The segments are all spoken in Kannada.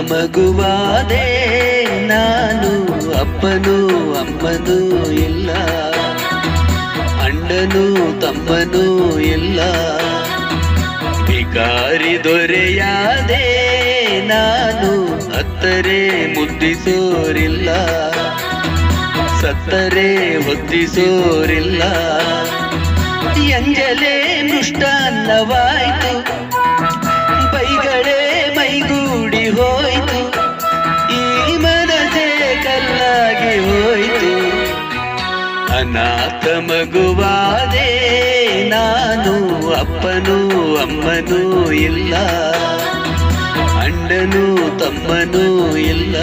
ಮಗುವಾದೆ ನಾನು, ಅಪ್ಪನು, ಅಮ್ಮನು ಇಲ್ಲ. ಅಣ್ಣನು, ತಮ್ಮನು ಇಲ್ಲ. ಭಿಕಾರಿ ದೊರೆಯಾದೆ ನಾನು ಅತ್ತರೆ ಮುದ್ದಿಸೋರಿಲ್ಲ. ಸತ್ತರೆ ಹೊತ್ತಿಸೋರಿಲ್ಲ. ಎಂಜಲೆ ಮೃಷ್ಟಾನ್ನವಾಯ್ತು ಅನಾಥ ಮಗುವಾದೆ ನಾನು ಅಪ್ಪನು ಅಮ್ಮನೂ ಇಲ್ಲ ಅಣ್ಣನೂ ತಮ್ಮನೂ ಇಲ್ಲ.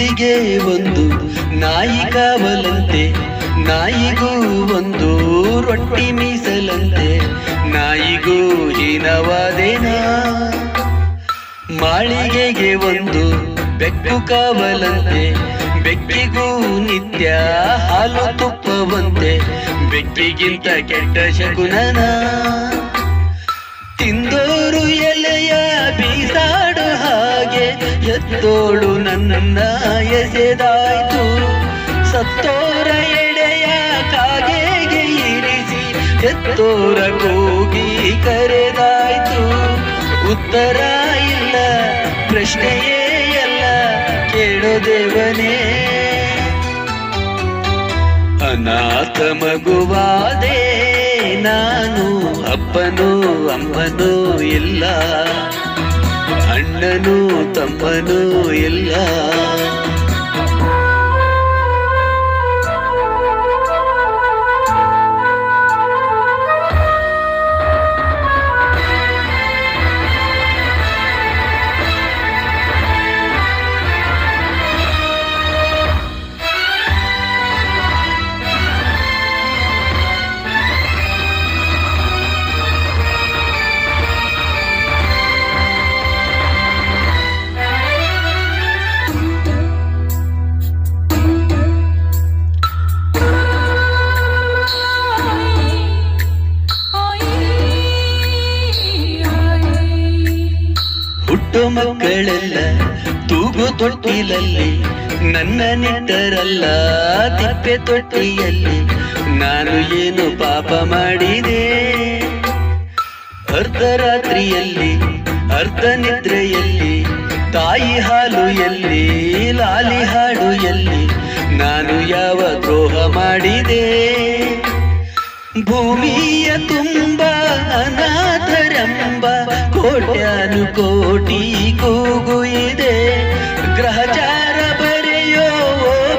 ಬೀದಿಗೆ ಒಂದು ನಾಯಿ ಕಾವಲಂತೆ, ನಾಯಿಗೂ ಒಂದು ರೊಟ್ಟಿ ಮೀಸಲಂತೆ, ನಾಯಿಗೂ ಹೀನವಾದೇನಾ? ಮಾಳಿಗೆಗೆ ಒಂದು ಬೆಕ್ಕು ಕಾವಲಂತೆ, ಬೆಕ್ಕಿಗೂ ನಿತ್ಯ ಹಾಲು ತುಪ್ಪವಂತೆ, ಬೆಕ್ಕಿಗಿಂತ ಕೆಟ್ಟ ಶಕುನನ? ಎತ್ತೋಳು ನನ್ನ ಎಸೆದಾಯ್ತು. ಸತ್ತೋರ ಎಡೆಯ ಕಾಗೆಗೆ ಇರಿಸಿ, ಎತ್ತೋರ ಕೂಗಿ ಕರೆದಾಯ್ತು. ಉತ್ತರ ಇಲ್ಲ, ಪ್ರಶ್ನೆಯೇ ಎಲ್ಲ ಕೇಳೋ ದೇವನೇ. ಅನಾಥ ಮಗುವಾದೇ, ನಾನು ಅಪ್ಪನೂ, ಅಮ್ಮನೂ ಇಲ್ಲ. ಅಣ್ಣನೂ ತಮ್ಮನೂ ಇಲ್ಲ ಹುಟ್ಟು ಮಕ್ಕಳೆಲ್ಲ ತೂಗು ತೊಟ್ಟಿಲಲ್ಲಿ, ನನ್ನ ನಿಟ್ಟರಲ್ಲ ತಿಪ್ಪೆ ತೊಟ್ಟಿಯಲ್ಲಿ, ನಾನು ಏನು ಪಾಪ ಮಾಡಿದೆ? ಅರ್ಧರಾತ್ರಿಯಲ್ಲಿ, ಅರ್ಧ ನಿದ್ರೆಯಲ್ಲಿ, ತಾಯಿ ಹಾಲು ಎಲ್ಲಿ, ಲಾಲಿ ಹಾಡು ಎಲ್ಲಿ, ನಾನು ಯಾವ ದ್ರೋಹ ಮಾಡಿದೆ? ಭೂಮಿಯ ತುಂಬ ಅನಾಥರಂಬ ಕೋಟ್ಯಾನು ಕೋಟಿ ಕೂಗು ಇದೆ. ಗ್ರಹಚಾರ ಬರೆಯೋ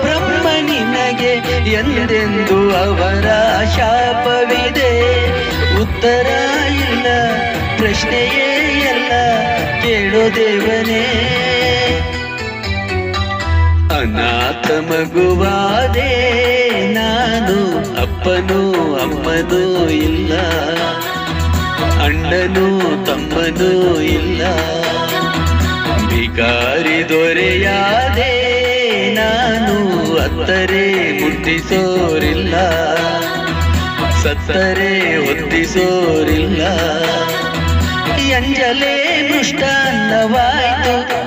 ಬ್ರಹ್ಮ ನಿನಗೆ ಎಂದೆಂದು ಅವರ ಶಾಪವಿದೆ. ಉತ್ತರ ಇಲ್ಲ, ಪ್ರಶ್ನೆಯೇ ಎಲ್ಲ ಕೇಳೋ ದೇವನೇ. ಅನಾಥ ಮಗುವಾದೆ ನಾನು ಅಪ್ಪನೂ ಅಮ್ಮನೂ ಇಲ್ಲ. ಅಣ್ಣನು ತಮ್ಮನು ಇಲ್ಲ. ಭಿಕಾರಿ ದೊರೆಯಾದೆ ನಾನು ಅತ್ತರೆ ಮುಟ್ಟಿಸೋರಿಲ್ಲ. ಸತ್ತರೆ ಹೊತ್ತಿಸೋರಿಲ್ಲ. ಎಂಜಲೇ ಮೃಷ್ಟಾನ್ನವಾಯ್ತು.